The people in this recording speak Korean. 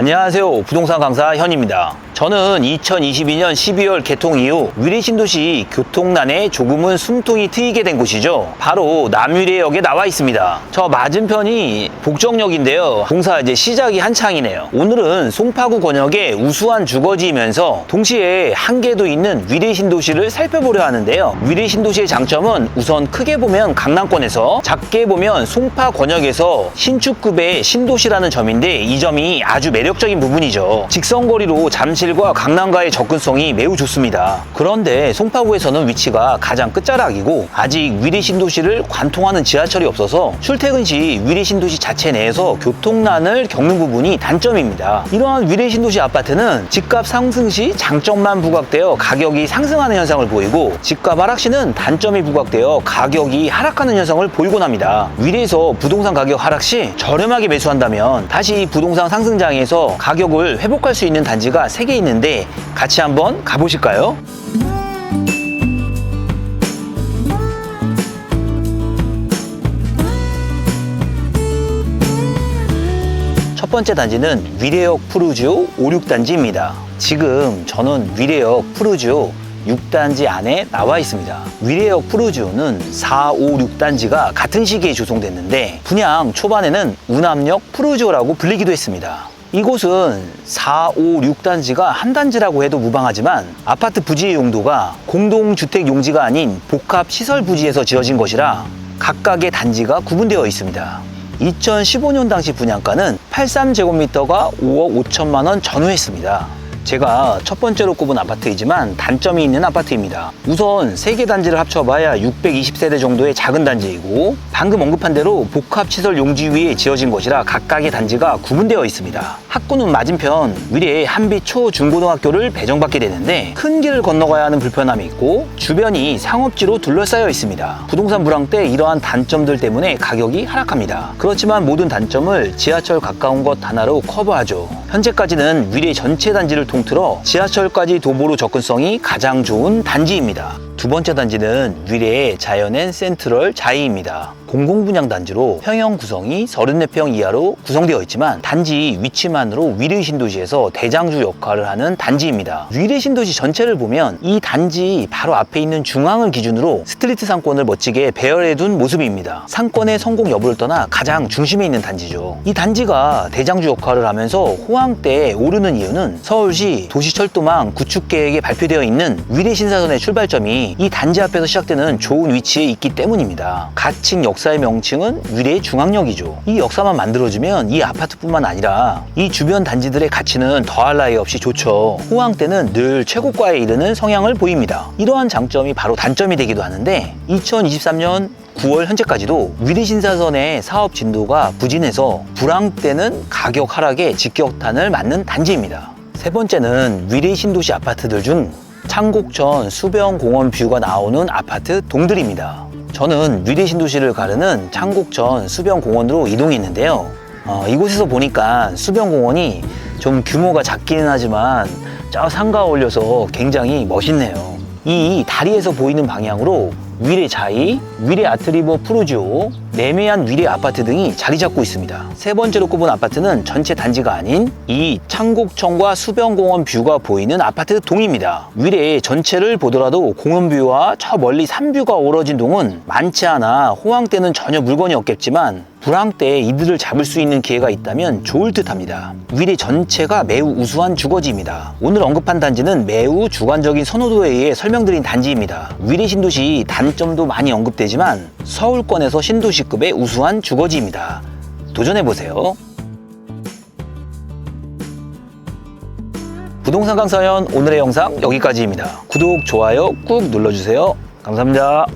안녕하세요. 부동산 강사 현입니다. 저는 2022년 12월 개통 이후 위례 신도시 교통난에 조금은 숨통이 트이게 된 곳이죠. 바로 남위례역에 나와 있습니다. 저 맞은편이 복정역인데요. 공사 이제 시작이 한창이네요. 오늘은 송파구 권역의 우수한 주거지이면서 동시에 한계도 있는 위례 신도시를 살펴보려 하는데요. 위례 신도시의 장점은 우선 크게 보면 강남권에서 작게 보면 송파 권역에서 신축급의 신도시라는 점인데 이 점이 아주 매력적인 부분이죠. 직선거리로 잠실 과 강남과의 접근성이 매우 좋습니다. 그런데 송파구에서는 위치가 가장 끝자락이고 아직 위례 신도시를 관통하는 지하철이 없어서 출퇴근 시 위례 신도시 자체 내에서 교통난을 겪는 부분이 단점입니다. 이러한 위례 신도시 아파트는 집값 상승 시 장점만 부각되어 가격이 상승하는 현상을 보이고 집값 하락 시는 단점이 부각되어 가격이 하락하는 현상을 보이곤 합니다. 위례에서 부동산 가격 하락 시 저렴하게 매수한다면 다시 부동산 상승장에서 가격을 회복할 수 있는 단지가 3개 있는데 같이 한번 가보실까요? 첫 번째 단지는 위례역 푸르지오 5, 6단지입니다. 지금 저는 위례역 푸르지오 6단지 안에 나와 있습니다. 위례역 푸르지오는 4, 5, 6단지가 같은 시기에 조성됐는데 분양 초반에는 운암역 푸르지오라고 불리기도 했습니다. 이곳은 4, 5, 6단지가 한 단지라고 해도 무방하지만 아파트 부지의 용도가 공동주택 용지가 아닌 복합 시설 부지에서 지어진 것이라 각각의 단지가 구분되어 있습니다. 2015년 당시 분양가는 83제곱미터가 5억 5천만 원 전후했습니다. 제가 첫 번째로 꼽은 아파트이지만 단점이 있는 아파트입니다. 우선 세 개 단지를 합쳐봐야 620세대 정도의 작은 단지이고 방금 언급한 대로 복합시설 용지 위에 지어진 것이라 각각의 단지가 구분되어 있습니다. 학구는 맞은편 위례 한비 초 중고등학교를 배정받게 되는데 큰 길을 건너가야 하는 불편함이 있고 주변이 상업지로 둘러싸여 있습니다. 부동산 불황 때 이러한 단점들 때문에 가격이 하락합니다. 그렇지만 모든 단점을 지하철 가까운 것 하나로 커버하죠. 현재까지는 위례 전체 단지를 통틀어 지하철까지 도보로 접근성이 가장 좋은 단지입니다. 두 번째 단지는 위례의 자연엔 센트럴 자이입니다. 공공분양 단지로 평형 구성이 34평 이하로 구성되어 있지만 단지 위치만으로 위례 신도시에서 대장주 역할을 하는 단지입니다. 위례 신도시 전체를 보면 이 단지 바로 앞에 있는 중앙을 기준으로 스트리트 상권을 멋지게 배열해 둔 모습입니다. 상권의 성공 여부를 떠나 가장 중심에 있는 단지죠. 이 단지가 대장주 역할을 하면서 호황대에 오르는 이유는 서울시 도시철도망 구축 계획에 발표되어 있는 위례 신사선의 출발점이 이 단지 앞에서 시작되는 좋은 위치에 있기 때문입니다. 가칭 역사의 명칭은 위례 중앙역이죠. 이 역사만 만들어지면 이 아파트뿐만 아니라 이 주변 단지들의 가치는 더할 나위 없이 좋죠. 호황 때는 늘 최고가에 이르는 성향을 보입니다. 이러한 장점이 바로 단점이 되기도 하는데 2023년 9월 현재까지도 위례 신사선의 사업 진도가 부진해서 불황 때는 가격 하락에 직격탄을 맞는 단지입니다. 세 번째는 위례 신도시 아파트들 중 창곡천 수변공원 뷰가 나오는 아파트 동들입니다. 저는 위례 신도시를 가르는 창곡천 수변공원으로 이동했는데요. 어, 이곳에서 보니까 수변공원이 좀 규모가 작기는 하지만 저 상가에 올려서 굉장히 멋있네요. 이 다리에서 보이는 방향으로 위례 자이, 위례 아트리버 푸르지오, 내매한 위례 아파트 등이 자리 잡고 있습니다. 세 번째로 꼽은 아파트는 전체 단지가 아닌 이 창곡천과 수변공원 뷰가 보이는 아파트 동입니다. 위례 전체를 보더라도 공원뷰와 저 멀리 산뷰가 오러진 동은 많지 않아 호황 때는 전혀 물건이 없겠지만 불황 때 이들을 잡을 수 있는 기회가 있다면 좋을 듯 합니다. 위례 전체가 매우 우수한 주거지입니다. 오늘 언급한 단지는 매우 주관적인 선호도에 의해 설명드린 단지입니다. 위례 신도시 단점도 많이 언급되지만 서울권에서 신도시 급의 우수한 주거지입니다. 도전해보세요. 부동산 강사연 오늘의 영상 여기까지입니다. 구독, 좋아요 꾹 눌러주세요. 감사합니다.